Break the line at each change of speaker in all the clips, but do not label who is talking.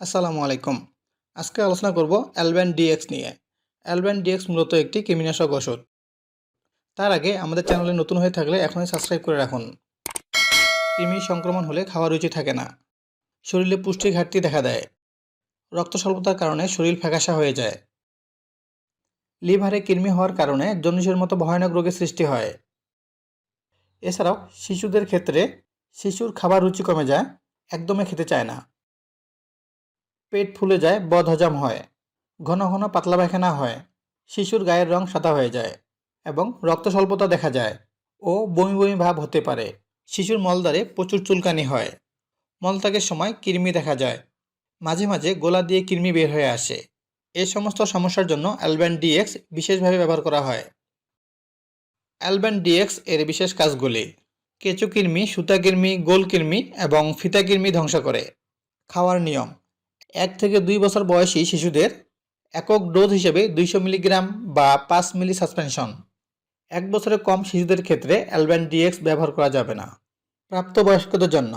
আসসালামু আলাইকুম। আজকে আলোচনা করব অ্যালবেন ডিএক্স নিয়ে। অ্যালবেন ডিএক্স মূলত একটি কৃমিনাশক ওষুধ। তার আগে আমাদের চ্যানেলে নতুন হয়ে থাকলে এখনই সাবস্ক্রাইব করে রাখুন। কৃমি সংক্রমণ হলে খাওয়ার রুচি থাকে না। শরীরে পুষ্টি ঘাটতি দেখা দেয়। রক্ত স্বল্পতার কারণে শরীর ফ্যাকাশা হয়ে যায়। লিভারে কৃমি হওয়ার কারণে জন্ডিসের মতো ভয়ানক রোগের সৃষ্টি হয়। এছাড়াও শিশুদের ক্ষেত্রে শিশুর খাবার রুচি কমে যায়, একদমই খেতে চায় না। পেট ফুলে যায়, বদহজম হয়। ঘন ঘন পাতলা পায়খানা হয়। শিশুর গায়ের রং সাদা হয়ে যায় এবং রক্ত স্বল্পতা দেখা যায় ও বমি বমি ভাব হতে পারে। শিশুর মলদ্বারে প্রচুর চুলকানি হয়। মলত্যাগের সময় কৃমি দেখা যায়। মাঝে মাঝে গোলা দিয়ে কৃমি বের হয়ে আসে। এ সমস্ত সমস্যার জন্য অ্যালবেন ডিএক্স বিশেষভাবে ব্যবহার করা হয়। অ্যালবেন ডিএক্স এর বিশেষ কাজগুলি, কেঁচু কৃমি, সুতা কৃমি, গোল কৃমি এবং ফিতা কৃমি ধ্বংস করে। খাওয়ার নিয়ম এক থেকে দুই বছর বয়সী শিশুদের একক ডোজ হিসেবে দুইশো মিলিগ্রাম বা পাঁচ মিলি সাসপেনশন। এক বছরের কম শিশুদের ক্ষেত্রে অ্যালবেন ডিএক্স ব্যবহার করা যাবে না। প্রাপ্তবয়স্কদের জন্য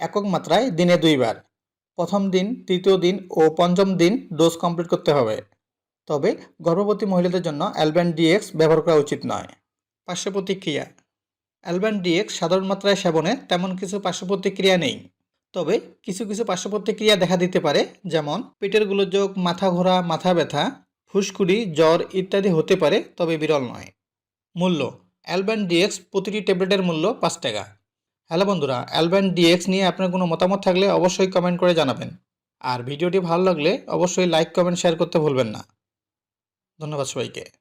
একক মাত্রায় দিনে দুইবার। প্রথম দিন, তৃতীয় দিন ও পঞ্চম দিন ডোজ কমপ্লিট করতে হবে। তবে গর্ভবতী মহিলাদের জন্য অ্যালবেন ডিএক্স ব্যবহার করা উচিত নয়। পার্শ্ব প্রতিক্রিয়া। অ্যালবেন ডিএক্স সাধারণ মাত্রায় সেবনে তেমন কিছু পার্শ্ব প্রতিক্রিয়া নেই। তবে কিছু কিছু পার্শ্ব প্রতিক্রিয়া দেখা দিতে পারে, যেমন পেটের গোলযোগ, মাথা ঘোরা, মাথা ব্যথা, ফুসকুড়ি, জ্বর ইত্যাদি হতে পারে, তবে বিরল নয়। মূল্য অ্যালবেন ডিএক্স প্রতিটি ট্যাবলেটের মূল্য পাঁচ টাকা। হ্যালো বন্ধুরা অ্যালবেন ডিএক্স নিয়ে আপনার কোনো মতামত থাকলে অবশ্যই কমেন্ট করে জানাবেন। আর ভিডিওটি ভালো লাগলে অবশ্যই লাইক কমেন্ট শেয়ার করতে ভুলবেন না। ধন্যবাদ সবাইকে।